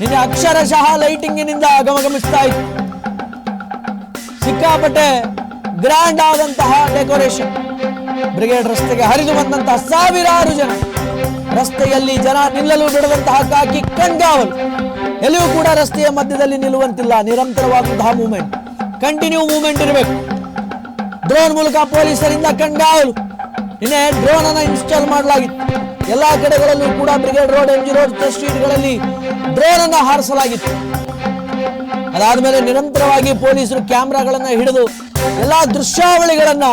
ನಿನ್ನೆ ಅಕ್ಷರಶಃ ಲೈಟಿಂಗಿನಿಂದ ಗಮಗಮಿಸ್ತಾ ಇತ್ತು. ಸಿಕ್ಕಾಪಟ್ಟೆ ಗ್ರ್ಯಾಂಡ್ ಆದಂತಹ ಡೆಕೋರೇಷನ್. ಬ್ರಿಗೇಡ್ ರಸ್ತೆಗೆ ಹರಿದು ಬಂದಂತಹ ಸಾವಿರಾರು ಜನ. ರಸ್ತೆಯಲ್ಲಿ ಜನ ನಿಲ್ಲಲು ಬಿಡದಂತಹ ಕಾಕಿ ಕಣ್ಗಾವಲು ಎಲ್ಲಿಯೂ ಕೂಡ ರಸ್ತೆಯ ಮಧ್ಯದಲ್ಲಿ ನಿಲ್ಲುವಂತಿಲ್ಲ. ನಿರಂತರವಾದಂತಹ ಮೂವ್ಮೆಂಟ್ ಕಂಟಿನ್ಯೂ ಮೂವ್ಮೆಂಟ್ ಇರಬೇಕು. ಡ್ರೋನ್ ಮೂಲಕ ಪೊಲೀಸರಿಂದ ಕಣ್ಗಾವಲು ಇನ್ನೇ ಡ್ರೋನ್ ಅನ್ನ ಇನ್ಸ್ಟಾಲ್ ಮಾಡಲಾಗಿತ್ತು. ಎಲ್ಲಾ ಕಡೆಗಳಲ್ಲೂ ಕೂಡ brigade road M G road ಸ್ಟ್ರೀಟ್ಗಳಲ್ಲಿ drone ಅನ್ನು ಹಾರಿಸಲಾಗಿತ್ತು. ಅದಾದ್ಮೇಲೆ ನಿರಂತರವಾಗಿ ಪೊಲೀಸರು ಕ್ಯಾಮ್ರಾಗಳನ್ನ ಹಿಡಿದು ಎಲ್ಲಾ ದೃಶ್ಯಾವಳಿಗಳನ್ನ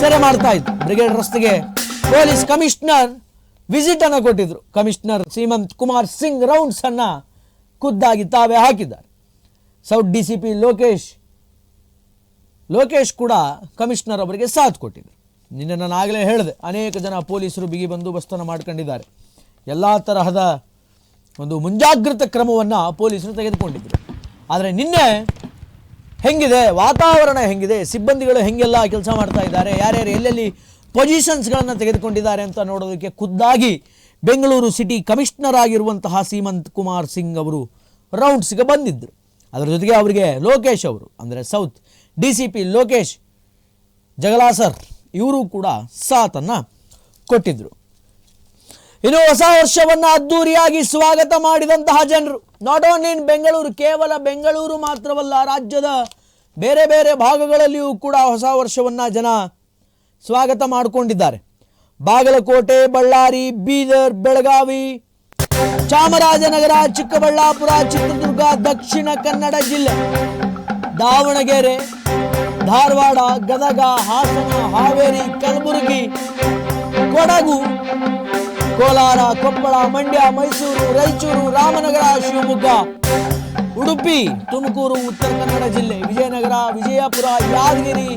ಸೆರೆ ಮಾಡ್ತಾ ಇತ್ತು ಬ್ರಿಗೇಡ್ ರಸ್ತೆಗೆ ಪೊಲೀಸ್ ಕಮಿಷನರ್ ವಿಸಿಟ್ ಅನ್ನ ಕೊಟ್ಟಿದ್ರು. ಕಮಿಷನರ್ ಸೀಮಂತ್ ಕುಮಾರ್ ಸಿಂಗ್ ರೌಂಡ್ಸ್ ಅನ್ನ ಖುದ್ದಾಗಿ ತಾವೇ ಹಾಕಿದ್ದಾರೆ. South D C P Lokesh Lokesh ಕೂಡ ಕಮಿಷನರ್ ಅವರಿಗೆ ಸಾಥ್ ಕೊಟ್ಟಿದ್ರು. ನಿನ್ನೆ ನಾನು ಆಗಲೇ ಹೇಳಿದೆ. ಅನೇಕ ಜನ ಪೊಲೀಸರು ಬಿಗಿ ಬಂದೋಬಸ್ತನ್ನು ಮಾಡ್ಕೊಂಡಿದ್ದಾರೆ. ಎಲ್ಲ ತರಹದ ಒಂದು ಮುಂಜಾಗ್ರತಾ ಕ್ರಮವನ್ನು ಪೊಲೀಸರು ತೆಗೆದುಕೊಂಡಿದ್ದರು ಆದರೆ ನಿನ್ನೆ ಹೆಂಗಿದೆ? ವಾತಾವರಣ ಹೆಂಗಿದೆ? ಸಿಬ್ಬಂದಿಗಳು ಹೆಂಗೆಲ್ಲ ಕೆಲಸ ಮಾಡ್ತಾ ಇದ್ದಾರೆ? ಯಾರ್ಯಾರು ಎಲ್ಲೆಲ್ಲಿ ಪೊಸಿಷನ್ಸ್ಗಳನ್ನು ತೆಗೆದುಕೊಂಡಿದ್ದಾರೆ ಅಂತ ನೋಡೋದಕ್ಕೆ ಖುದ್ದಾಗಿ ಬೆಂಗಳೂರು ಸಿಟಿ ಕಮಿಷನರ್ ಆಗಿರುವಂತಹ ಸೀಮಂತ್ ಕುಮಾರ್ ಸಿಂಗ್ ಅವರು ರೌಂಡ್ಸ್ಗೆ ಬಂದಿದ್ದರು ಅದರ ಜೊತೆಗೆ ಅವರಿಗೆ ಲೋಕೇಶ್ ಅವರು, ಅಂದರೆ south D C P Lokesh Jagalasar ಇವರು ಕೂಡ ಸಾಥನ್ನು ಕೊಟ್ಟಿದ್ದರು ಇನ್ನು ಹೊಸ ವರ್ಷವನ್ನ ಅದ್ದೂರಿಯಾಗಿ ಸ್ವಾಗತ ಮಾಡಿದಂತಹ ಜನರು ನಾಟ್ ಓನ್ಲಿ ಇನ್ ಬೆಂಗಳೂರು ಕೇವಲ ಬೆಂಗಳೂರು ಮಾತ್ರವಲ್ಲ, ರಾಜ್ಯದ ಬೇರೆ ಬೇರೆ ಭಾಗಗಳಲ್ಲಿಯೂ ಕೂಡ ಹೊಸ ವರ್ಷವನ್ನ ಜನ ಸ್ವಾಗತ ಮಾಡಿಕೊಂಡಿದ್ದಾರೆ. ಬಾಗಲಕೋಟೆ, ಬಳ್ಳಾರಿ, ಬೀದರ್, ಬೆಳಗಾವಿ, ಚಾಮರಾಜನಗರ, ಚಿಕ್ಕಬಳ್ಳಾಪುರ, ಚಿತ್ರದುರ್ಗ, ದಕ್ಷಿಣ ಕನ್ನಡ ಜಿಲ್ಲೆ, ದಾವಣಗೆರೆ ಧಾರವಾಡ, ಗದಗ, ಹಾಸನ, ಹಾವೇರಿ, ಕಲಬುರಗಿ, ಕೊಡಗು, ಕೋಲಾರ, ಕೊಪ್ಪಳ, ಮಂಡ್ಯ, ಮೈಸೂರು, ರಾಯಚೂರು, ರಾಮನಗರ, ಶಿವಮೊಗ್ಗ, ಉಡುಪಿ, ತುಮಕೂರು, ಉತ್ತರ ಕನ್ನಡ ಜಿಲ್ಲೆ, ವಿಜಯನಗರ, ವಿಜಯಪುರ, ಯಾದಗಿರಿ.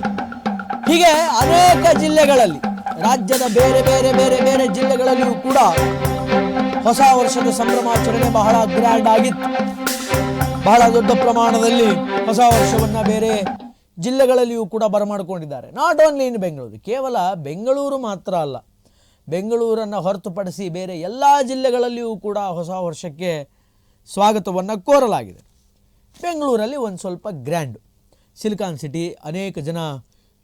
ಹೀಗೆ ಅನೇಕ ಜಿಲ್ಲೆಗಳಲ್ಲಿ, ರಾಜ್ಯದ ಬೇರೆ ಬೇರೆ ಬೇರೆ ಬೇರೆ ಜಿಲ್ಲೆಗಳಲ್ಲಿಯೂ ಕೂಡ ಹೊಸ ವರ್ಷದ ಸಂಭ್ರಮಾಚರಣೆ ಬಹಳ ಗ್ರ್ಯಾಂಡ್ ಆಗಿತ್ತು. ಬಹಳ ದೊಡ್ಡ ಪ್ರಮಾಣದಲ್ಲಿ ಹೊಸ ವರ್ಷವನ್ನು ಬೇರೆ ಜಿಲ್ಲೆಗಳಲ್ಲಿಯೂ ಕೂಡ ಬರಮಾಡಿಕೊಂಡಿದ್ದಾರೆ. ನಾಟ್ ಓನ್ಲಿ ಇನ್ ಬೆಂಗಳೂರು ಕೇವಲ ಬೆಂಗಳೂರು ಮಾತ್ರ ಅಲ್ಲ. ಬೆಂಗಳೂರನ್ನು ಹೊರತುಪಡಿಸಿ ಬೇರೆ ಎಲ್ಲ ಜಿಲ್ಲೆಗಳಲ್ಲಿಯೂ ಕೂಡ ಹೊಸ ವರ್ಷಕ್ಕೆ ಸ್ವಾಗತವನ್ನು ಕೋರಲಾಗಿದೆ. ಬೆಂಗಳೂರಲ್ಲಿ ಒಂದು ಸ್ವಲ್ಪ ಗ್ರ್ಯಾಂಡ್ ಸಿಲಿಕಾನ್ ಸಿಟಿ ಅನೇಕ ಜನ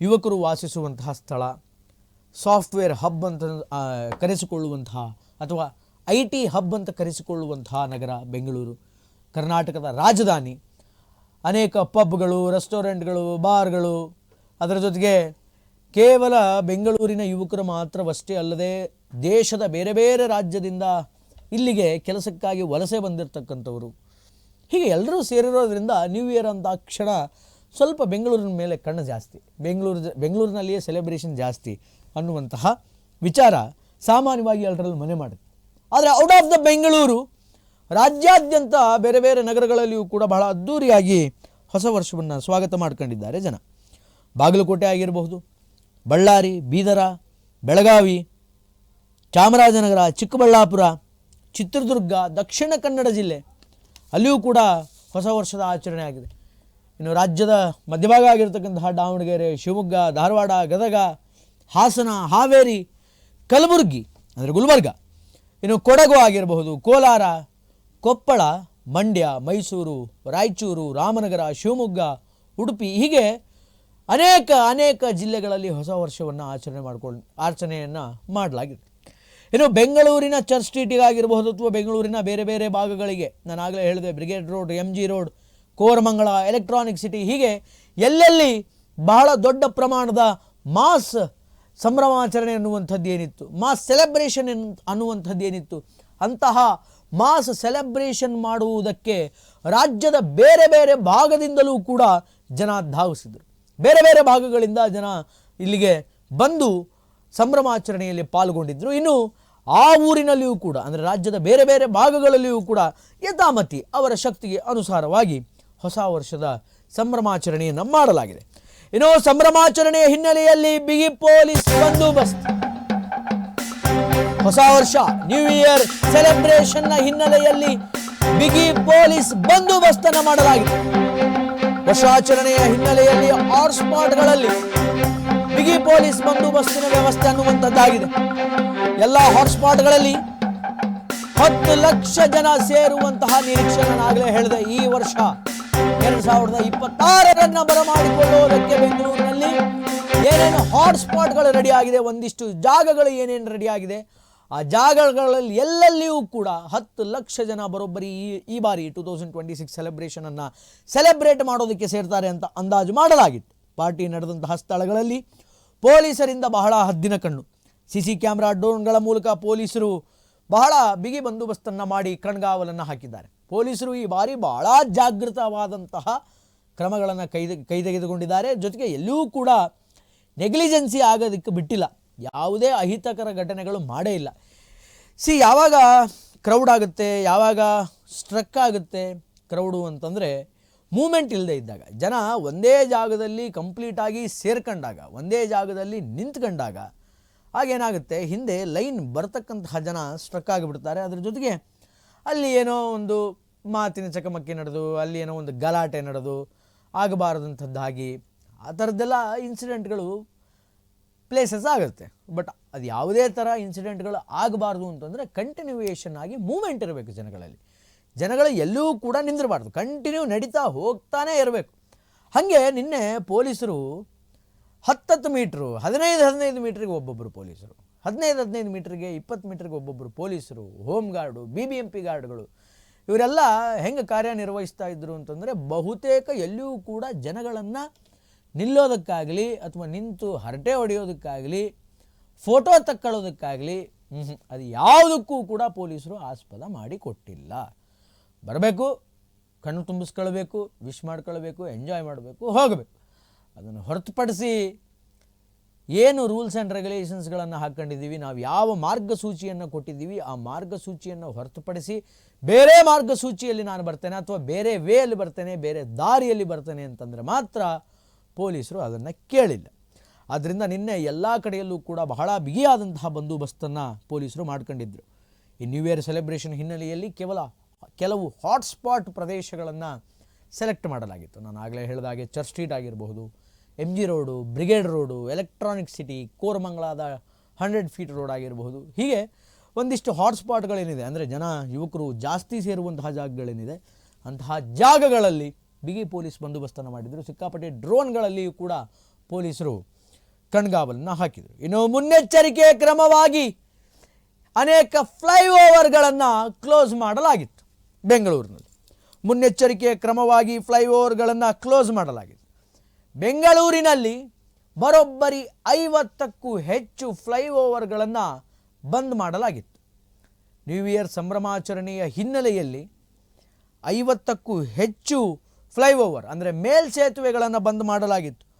ಯುವಕರು ವಾಸಿಸುವಂತಹ ಸ್ಥಳ. ಸಾಫ್ಟ್ವೇರ್ ಹಬ್ ಅಂತ ಕರೆಸಿಕೊಳ್ಳುವಂತಹ ಅಥವಾ ಐ ಟಿ ಹಬ್ ಅಂತ ಕರೆಸಿಕೊಳ್ಳುವಂತಹ ನಗರ ಬೆಂಗಳೂರು ಕರ್ನಾಟಕದ ರಾಜಧಾನಿ. ಅನೇಕ ಪಬ್ಗಳು, ರೆಸ್ಟೋರೆಂಟ್ಗಳು, ಬಾರ್ಗಳು. ಅದರ ಜೊತೆಗೆ ಕೇವಲ ಬೆಂಗಳೂರಿನ ಯುವಕರು ಮಾತ್ರವಷ್ಟೇ ಅಲ್ಲದೆ ದೇಶದ ಬೇರೆ ಬೇರೆ ರಾಜ್ಯದಿಂದ ಇಲ್ಲಿಗೆ ಕೆಲಸಕ್ಕಾಗಿ ವಲಸೆ ಬಂದಿರತಕ್ಕಂಥವರು. ಹೀಗೆ ಎಲ್ಲರೂ ಸೇರಿರೋದ್ರಿಂದ ನ್ಯೂ ಇಯರ್ ಅಂತ ಕ್ಷಣ ಸ್ವಲ್ಪ ಬೆಂಗಳೂರಿನ ಮೇಲೆ ಕಣ್ಣು ಜಾಸ್ತಿ. ಬೆಂಗಳೂರು ಬೆಂಗಳೂರಿನಲ್ಲಿಯೇ ಸೆಲೆಬ್ರೇಷನ್ ಜಾಸ್ತಿ ಅನ್ನುವಂತಹ ವಿಚಾರ ಸಾಮಾನ್ಯವಾಗಿ ಎಲ್ಲರಲ್ಲಿ ಮನೆ ಮಾಡುತ್ತೆ. ಆದರೆ ಔಟ್ ಆಫ್ ದ ಬೆಂಗಳೂರು ರಾಜ್ಯಾದ್ಯಂತ ಬೇರೆ ಬೇರೆ ನಗರಗಳಲ್ಲಿಯೂ ಕೂಡ ಬಹಳ ಅದ್ಧೂರಿಯಾಗಿ ಹೊಸ ವರ್ಷವನ್ನು ಸ್ವಾಗತ ಮಾಡ್ಕೊಂಡಿದ್ದಾರೆ ಜನ. ಬಾಗಲಕೋಟೆ ಆಗಿರಬಹುದು, ಬಳ್ಳಾರಿ, ಬೀದರ, ಬೆಳಗಾವಿ, ಚಾಮರಾಜನಗರ, ಚಿಕ್ಕಬಳ್ಳಾಪುರ, ಚಿತ್ರದುರ್ಗ, ದಕ್ಷಿಣ ಕನ್ನಡ ಜಿಲ್ಲೆ ಅಲ್ಲಿಯೂ ಕೂಡ ಹೊಸ ವರ್ಷದ ಆಚರಣೆ ಆಗಿದೆ. ಇನ್ನು ರಾಜ್ಯದ ಮಧ್ಯಭಾಗ ಆಗಿರತಕ್ಕಂತಹ ದಾವಣಗೆರೆ, ಶಿವಮೊಗ್ಗ, ಧಾರವಾಡ, ಗದಗ, ಹಾಸನ, ಹಾವೇರಿ, ಕಲಬುರಗಿ, ಅಂದರೆ ಗುಲ್ಬರ್ಗ, ಇನ್ನು ಕೊಡಗು ಆಗಿರಬಹುದು, ಕೋಲಾರ ಕೊಪ್ಪಳ, ಮಂಡ್ಯ, ಮೈಸೂರು, ರಾಯಚೂರು, ರಾಮನಗರ, ಶಿವಮೊಗ್ಗ, ಉಡುಪಿ ಹೀಗೆ ಅನೇಕ ಅನೇಕ ಜಿಲ್ಲೆಗಳಲ್ಲಿ ಹೊಸ ವರ್ಷವನ್ನು ಆಚರಣೆ ಮಾಡ್ಕೊಂಡು ಆಚರಣೆಯನ್ನು ಮಾಡಲಾಗಿದೆ. ಇನ್ನು ಬೆಂಗಳೂರಿನ ಚರ್ಚ್ ಸ್ಟ್ರೀಟಿಗಾಗಿರಬಹುದು ಅಥವಾ ಬೆಂಗಳೂರಿನ ಬೇರೆ ಬೇರೆ ಭಾಗಗಳಿಗೆ, ನಾನು ಆಗಲೇ ಹೇಳಿದೆ, brigade road M G road, Koramangala, electronic city ಹೀಗೆ ಎಲ್ಲೆಲ್ಲಿ ಬಹಳ ದೊಡ್ಡ ಪ್ರಮಾಣದ ಮಾಸ್ ಸಂಭ್ರಮಾಚರಣೆ ಅನ್ನುವಂಥದ್ದು ಏನಿತ್ತು, ಮಾಸ್ ಸೆಲೆಬ್ರೇಷನ್ ಅನ್ನುವಂಥದ್ದು ಏನಿತ್ತು, ಅಂತಹ ಮಾಸ್ ಸೆಲೆಬ್ರೇಷನ್ ಮಾಡುವುದಕ್ಕೆ ರಾಜ್ಯದ ಬೇರೆ ಬೇರೆ ಭಾಗದಿಂದಲೂ ಕೂಡ ಜನ ಧಾವಿಸಿದರು. ಬೇರೆ ಬೇರೆ ಭಾಗಗಳಿಂದ ಜನ ಇಲ್ಲಿಗೆ ಬಂದು ಸಂಭ್ರಮಾಚರಣೆಯಲ್ಲಿ ಪಾಲ್ಗೊಂಡಿದ್ದರು ಇನ್ನು ಆ ಊರಿನಲ್ಲಿಯೂ ಕೂಡ, ಅಂದರೆ ರಾಜ್ಯದ ಬೇರೆ ಬೇರೆ ಭಾಗಗಳಲ್ಲಿಯೂ ಕೂಡ ಯಥಾಮತಿ ಅವರ ಶಕ್ತಿಗೆ ಅನುಸಾರವಾಗಿ ಹೊಸ ವರ್ಷದ ಸಂಭ್ರಮಾಚರಣೆಯನ್ನು ಮಾಡಲಾಗಿದೆ. ಇನ್ನು ಸಂಭ್ರಮಾಚರಣೆಯ ಹಿನ್ನೆಲೆಯಲ್ಲಿ ಬಿಗಿ ಪೊಲೀಸ್ ಬಂದೋಬಸ್ತ್. ಹೊಸ ವರ್ಷ ನ್ಯೂ ಇಯರ್ ಸೆಲೆಬ್ರೇಷನ್ನ ಹಿನ್ನೆಲೆಯಲ್ಲಿ ಬಿಗಿ ಪೊಲೀಸ್ ಬಂದೋಬಸ್ತನ್ನ ಮಾಡಲಾಗಿದೆ. ವರ್ಷಾಚರಣೆಯ ಹಿನ್ನೆಲೆಯಲ್ಲಿ ಆರ್ ಸ್ಪಾಟ್ಗಳಲ್ಲಿ ಬಿಗಿ ಪೊಲೀಸ್ ಬಂದೋಬಸ್ತಿನ ವ್ಯವಸ್ಥೆ ಅನ್ನುವಂಥದ್ದಾಗಿದೆ. ಎಲ್ಲ ಹಾಟ್ಸ್ಪಾಟ್ಗಳಲ್ಲಿ ಹತ್ತು ಲಕ್ಷ ಜನ ಸೇರುವಂತಹ ನಿರೀಕ್ಷೆ ಆಗಲೇ ಹೇಳಿದೆ, ಈ ವರ್ಷ ಎರಡ್ ಸಾವಿರದ ಇಪ್ಪತ್ತಾರರನ್ನ ಬರಮಾಡಿಕೊಳ್ಳುವುದಕ್ಕೆ ಬೆಂಗಳೂರಿನಲ್ಲಿ ಏನೇನು ಹಾಟ್ಸ್ಪಾಟ್ಗಳು ರೆಡಿ ಆಗಿದೆ, ಒಂದಿಷ್ಟು ಜಾಗಗಳು ಏನೇನು ರೆಡಿ ಆಗಿದೆ ಆ ಜಾಗಗಳಲ್ಲಿ ಎಲ್ಲೆಲ್ಲಿಯೂ ಕೂಡ ಹತ್ತು ಲಕ್ಷ ಜನ ಬರೋಬ್ಬರಿ ಈ ಈ ಬಾರಿ ಟೂ ತೌಸಂಡ್ ಟ್ವೆಂಟಿ ಸಿಕ್ಸ್ ಸೆಲೆಬ್ರೇಷನನ್ನು ಸೆಲೆಬ್ರೇಟ್ ಮಾಡೋದಕ್ಕೆ ಸೇರ್ತಾರೆ ಅಂತ ಅಂದಾಜು ಮಾಡಲಾಗಿತ್ತು. ಪಾರ್ಟಿ ನಡೆದಂತಹ ಸ್ಥಳಗಳಲ್ಲಿ ಪೊಲೀಸರಿಂದ ಬಹಳ ಹದ್ದಿನ ಕಣ್ಣು. ಸಿ ಸಿ ಕ್ಯಾಮ್ರಾ ಡ್ರೋನ್ಗಳ ಮೂಲಕ ಪೊಲೀಸರು ಬಹಳ ಬಿಗಿ ಬಂದೋಬಸ್ತನ್ನು ಮಾಡಿ ಕಣ್ಗಾವಲನ್ನು ಹಾಕಿದ್ದಾರೆ. ಪೊಲೀಸರು ಈ ಬಾರಿ ಬಹಳ ಜಾಗೃತವಾದಂತಹ ಕ್ರಮಗಳನ್ನು ಕೈ ಕೈ ತೆಗೆದುಕೊಂಡಿದ್ದಾರೆ ಜೊತೆಗೆ ಎಲ್ಲೂ ಕೂಡ ನೆಗ್ಲಿಜೆನ್ಸಿ ಆಗೋದಕ್ಕೆ ಬಿಟ್ಟಿಲ್ಲ. ಯಾವುದೇ ಅಹಿತಕರ ಘಟನೆಗಳು ಮಾಡೇ ಇಲ್ಲ. ಸಿ, ಯಾವಾಗ ಕ್ರೌಡ್ ಆಗುತ್ತೆ, ಯಾವಾಗ ಸ್ಟ್ರಕ್ ಆಗುತ್ತೆ ಕ್ರೌಡು ಅಂತಂದರೆ ಮೂಮೆಂಟ್ ಇಲ್ಲದೆ ಇದ್ದಾಗ. ಜನ ಒಂದೇ ಜಾಗದಲ್ಲಿ ಕಂಪ್ಲೀಟಾಗಿ ಸೇರ್ಕೊಂಡಾಗ, ಒಂದೇ ಜಾಗದಲ್ಲಿ ನಿಂತ್ಕೊಂಡಾಗ ಆಗೇನಾಗುತ್ತೆ ಹಿಂದೆ ಲೈನ್ ಬರ್ತಕ್ಕಂತಹ ಜನ ಸ್ಟ್ರಕ್ ಆಗಿಬಿಡ್ತಾರೆ. ಅದ್ರ ಜೊತೆಗೆ ಅಲ್ಲಿ ಏನೋ ಒಂದು ಮಾತಿನ ಚಕಮಕಿ ನಡೆದು, ಅಲ್ಲಿ ಏನೋ ಒಂದು ಗಲಾಟೆ ನಡೆದು ಆಗಬಾರದಂಥದ್ದಾಗಿ ಆ ಥರದ್ದೆಲ್ಲ ಇನ್ಸಿಡೆಂಟ್ಗಳು ಪ್ಲೇಸಸ್ ಆಗುತ್ತೆ. ಬಟ್ ಅದು ಯಾವುದೇ ಥರ ಇನ್ಸಿಡೆಂಟ್ಗಳು ಆಗಬಾರ್ದು ಅಂತಂದರೆ ಕಂಟಿನ್ಯೂಯೇಷನ್ ಆಗಿ ಮೂಮೆಂಟ್ ಇರಬೇಕು ಜನಗಳಲ್ಲಿ. ಜನಗಳು ಎಲ್ಲೂ ಕೂಡ ನಿಂದಿರಬಾರ್ದು. ಕಂಟಿನ್ಯೂ ನಡೀತಾ ಹೋಗ್ತಾನೇ ಇರಬೇಕು. ಹಾಗೆ ನಿನ್ನೆ ಪೊಲೀಸರು ಹತ್ತತ್ತು ಮೀಟ್ರು, ಹದಿನೈದು ಹದಿನೈದು ಮೀಟ್ರಿಗೆ ಒಬ್ಬೊಬ್ಬರು ಪೊಲೀಸರು, ಹದಿನೈದು ಹದಿನೈದು ಮೀಟ್ರಿಗೆ ಇಪ್ಪತ್ತು ಮೀಟ್ರಿಗೆ ಒಬ್ಬೊಬ್ಬರು ಪೊಲೀಸರು home guard B B M P ಗಾರ್ಡ್ಗಳು ಇವರೆಲ್ಲ ಹೆಂಗೆ ಕಾರ್ಯನಿರ್ವಹಿಸ್ತಾ ಇದ್ರು ಅಂತಂದರೆ ಬಹುತೇಕ ಎಲ್ಲಿಯೂ ಕೂಡ ಜನಗಳನ್ನು ನಿಲ್ಲೋದಕ್ಕಾಗಲಿ ಅಥವಾ ನಿಂತು ಹರಟೆ ಹೊಡೆಯೋದಕ್ಕಾಗಲಿ ಫೋಟೋ ತಕ್ಕೊಳ್ಳೋದಕ್ಕಾಗಲಿ. ಅದು ಯಾವುದಕ್ಕೂ ಕೂಡ ಪೊಲೀಸರು ಆಸ್ಪದ ಮಾಡಿ ಕೊಟ್ಟಿಲ್ಲ ಬರಬೇಕು, ಕಣ್ಣು ತುಂಬಿಸ್ಕೊಳ್ಬೇಕು ವಿಶ್ ಮಾಡ್ಕೊಳ್ಬೇಕು ಎಂಜಾಯ್ ಮಾಡಬೇಕು, ಹೋಗಬೇಕು ಅದನ್ನು ಹೊರತುಪಡಿಸಿ ಏನು ರೂಲ್ಸ್ ಆ್ಯಂಡ್ ರೆಗ್ಯುಲೇಷನ್ಸ್ಗಳನ್ನು ಹಾಕ್ಕೊಂಡಿದ್ದೀವಿ ನಾವು ಯಾವ ಮಾರ್ಗಸೂಚಿಯನ್ನು ಕೊಟ್ಟಿದ್ದೀವಿ, ಆ ಮಾರ್ಗಸೂಚಿಯನ್ನು ಹೊರತುಪಡಿಸಿ ಬೇರೆ ಮಾರ್ಗಸೂಚಿಯಲ್ಲಿ ನಾನು ಬರ್ತೇನೆ ಅಥವಾ ಬೇರೆ ವೇಯಲ್ಲಿ ಬರ್ತೇನೆ, ಬೇರೆ ದಾರಿಯಲ್ಲಿ ಬರ್ತೇನೆ ಅಂತಂದರೆ ಮಾತ್ರ ಪೊಲೀಸರು ಅದನ್ನು ಕೇಳಿಲ್ಲ. ಆದ್ದರಿಂದ ನಿನ್ನೆ ಎಲ್ಲ ಕಡೆಯಲ್ಲೂ ಕೂಡ ಬಹಳ ಬಿಗಿಯಾದಂತಹ ಬಂದೋಬಸ್ತನ್ನು ಪೊಲೀಸರು ಮಾಡ್ಕೊಂಡಿದ್ದರು ಈ ನ್ಯೂ ಇಯರ್ ಸೆಲೆಬ್ರೇಷನ್ ಹಿನ್ನೆಲೆಯಲ್ಲಿ ಕೇವಲ ಕೆಲವು ಹಾಟ್ಸ್ಪಾಟ್ ಪ್ರದೇಶಗಳನ್ನು ಸೆಲೆಕ್ಟ್ ಮಾಡಲಾಗಿತ್ತು. ನಾನು ಆಗಲೇ ಹೇಳಿದ ಹಾಗೆ ಚರ್ಚ್ ಸ್ಟ್ರೀಟ್ ಆಗಿರಬಹುದು M G road brigade road electronic city ಕೋರಮಂಗಲಾದ hundred feet road ಆಗಿರಬಹುದು. ಹೀಗೆ ಒಂದಿಷ್ಟು ಹಾಟ್ಸ್ಪಾಟ್ಗಳೇನಿದೆ ಅಂದರೆ ಜನ ಯುವಕರು ಜಾಸ್ತಿ ಸೇರುವಂತಹ ಜಾಗಗಳೇನಿದೆ, ಅಂತಹ ಜಾಗಗಳಲ್ಲಿ ಬಿಗಿ ಪೊಲೀಸ್ ಬಂದೋಬಸ್ತನ್ನು ಮಾಡಿದರು. ಸಿಕ್ಕಾಪಟ್ಟೆ ಡ್ರೋನ್ಗಳಲ್ಲಿಯೂ ಕೂಡ ಪೊಲೀಸರು ಕಣ್ಗಾವಲನ್ನು ಹಾಕಿದರು. ಇನ್ನು ಮುನ್ನೆಚ್ಚರಿಕೆ ಕ್ರಮವಾಗಿ ಅನೇಕ ಫ್ಲೈಓವರ್ಗಳನ್ನು ಕ್ಲೋಸ್ ಮಾಡಲಾಗಿತ್ತು ಬೆಂಗಳೂರಿನಲ್ಲಿ. ಮುನ್ನೆಚ್ಚರಿಕೆಯ ಕ್ರಮವಾಗಿ ಫ್ಲೈಓವರ್ಗಳನ್ನು ಕ್ಲೋಸ್ ಮಾಡಲಾಗಿತ್ತು. ಬೆಂಗಳೂರಿನಲ್ಲಿ ಬರೋಬ್ಬರಿ ಐವತ್ತಕ್ಕೂ ಹೆಚ್ಚು ಫ್ಲೈಓವರ್ಗಳನ್ನು ಬಂದ್ ಮಾಡಲಾಗಿತ್ತು. ನ್ಯೂ ಇಯರ್ ಸಂಭ್ರಮಾಚರಣೆಯ ಹಿನ್ನೆಲೆಯಲ್ಲಿ ಐವತ್ತಕ್ಕೂ ಹೆಚ್ಚು ಫ್ಲೈಓವರ್ ಅಂದರೆ ಮೇಲ್ಸೇತುವೆಗಳನ್ನು ಬಂದ್ ಮಾಡಲಾಗಿತ್ತು.